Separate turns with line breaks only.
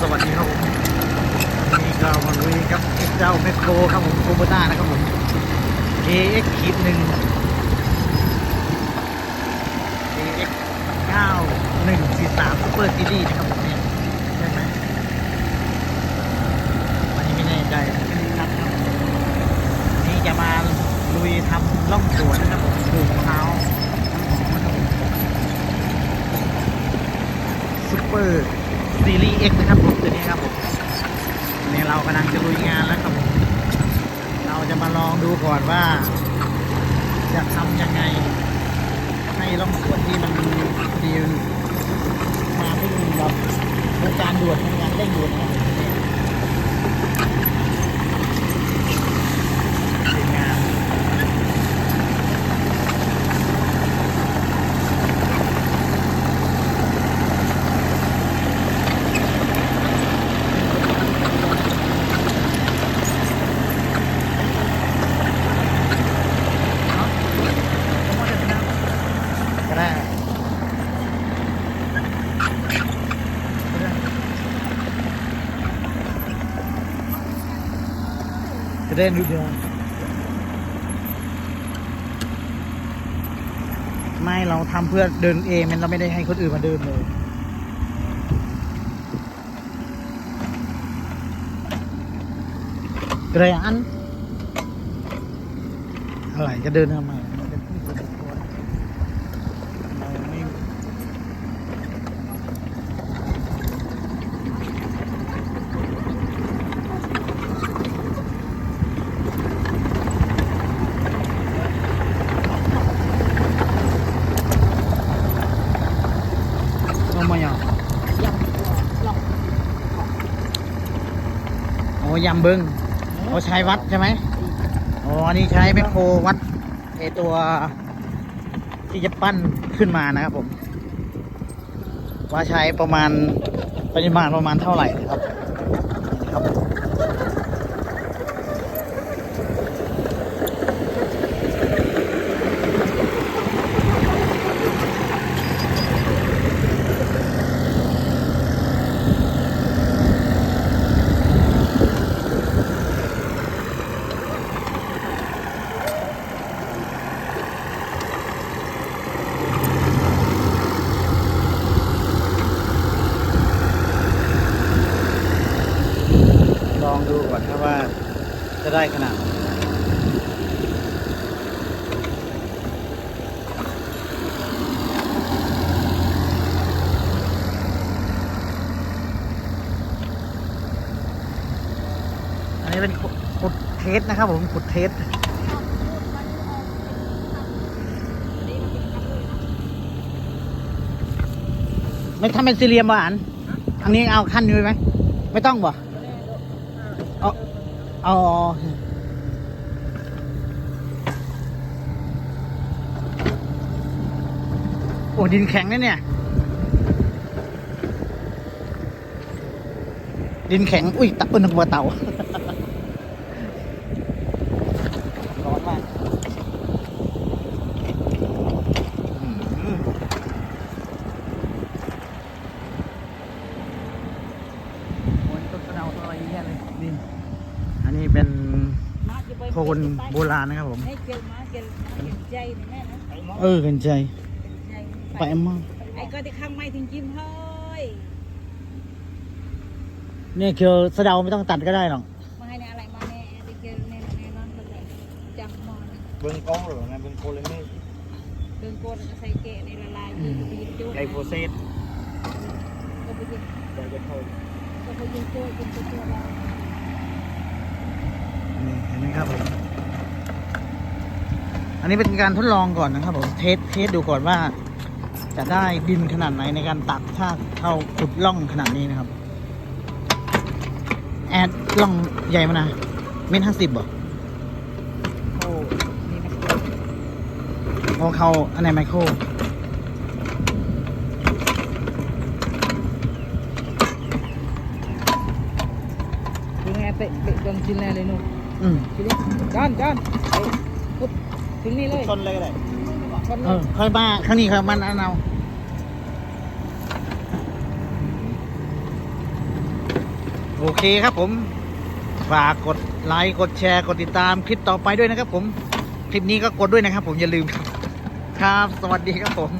สวัสดีครับผมนี่ก็มาลุยกับเจ้าแมคโครครับผมโคโบต้านะครับผม KX ขีดหนึ่ง KX เก้าหนึ่งสี่สามซูเปอร์ซีรีส์นะครับผมเนี่ยใช่ไหมวันนี้ไม่แน่ใจนัดครับนี่จะมาลุยทำล่องสวนนะครับผมปลูกมะพร้าวน้ำหอมนะครับผมซูเปอร์ ซีรีส์ X นะครับผมตัวนี้ครับผมเนี่ยเรากำลังจะลุยงานแล้วครับผมเราจะมาลองดูก่อนว่า จะทำยังไง ให้ร่องสวนที่มันดีมาไม่มีแบบโครงการด่วนโครงการเร่งด่วนนะครับเป็นงาน ก็ได้ จะได้ดูเดียวไม่เราทำเพื่อเดินเองมันเราไม่ได้ให้คนอื่นมาเดินเลยกระอันอะไรจะเดินทำไมมันเป็นผู้ส่วนบุคคล เราไม่ต้ องมาอย่างโอ้ยำเบิ้งโอ้ใช้วัดใช่ไหมโอ้อันนี้ใช้แมคโครวัดไอตัวที่จะปั้นขึ้นมานะครับผม ว่าใช้ประมาณปริมาณประมาณเท่าไหร่นะครับครับ องดูก่อนครับว่าจะได้ขนาดอันนี้เป็นขุดเทสนะครับผมขุดเทสไม่ทำเป็นสี่เหลี่ยมหวาน อันนี้เอาขั้นนี้ไว้ไหม ไม่ต้องบ่ เอโอ้ดินแข็งนะเนี่ย ดินแข็ง อุ้ยตะเอินหัวเต่าร้อนมากอืมโอ้ยต้นสะดาต้นอะไรเงี้ยเลยนี่ นนี้เป็นโคนโบราณนะครับผม
ให้เจอมาเจอมาเจอใจนี่แม่นะ
เออกันใจ
ใจ
ไปมาก
ไอ้ก็ที่ข้างไม่ถึงจิ้มเฮ้ย
เนี่ยคือสะเดาไม่ต้องตัดก็ได้หรอก
มาให้ในอะไรมาแน่ที่เจอในในร้านคนไหนจังมอน
เบิ้งกล้องหรือไงเบิ้งโคเลเม
เดินโกนก็ใส่เกะในละลายยืนยืนจุด
ไกโฟเซต
ก็ไปยืน
ไกโฟ
ก็ไปยืนตัวยืนตัวตัวเรา
นี่เห็นไหมครับผมอันนี้เป็นการทดลองก่อนนะครับผมเทสเทสดูก่อนว่า จะได้ดินขนาดไหนในการตักถ้าเข้าขุดล่องขนาดนี้นะครับ แอดล่องใหญ่มานะเมตรห้าสิบบ่
โอ้นี่นะ
เพราะเขาอันไหนไมโคร
ยังไงเตะเตะจนชิ้นแรกเลยนู่น
อืม
ทีนี้จอนจอนปุ๊บถึงนี่เลย
ชนเลยก็ได้
ชนเล
เอยอค่อยมาข้างนี้ครับมันอันเอาโอเคครับผม ฝากกดไลค์กดแชร์กดติดตามคลิปต่อไปด้วยนะครับผม คลิปนี้ก็กดด้วยนะครับผมอย่าลืมครับ ครับ สวัสดีครับผม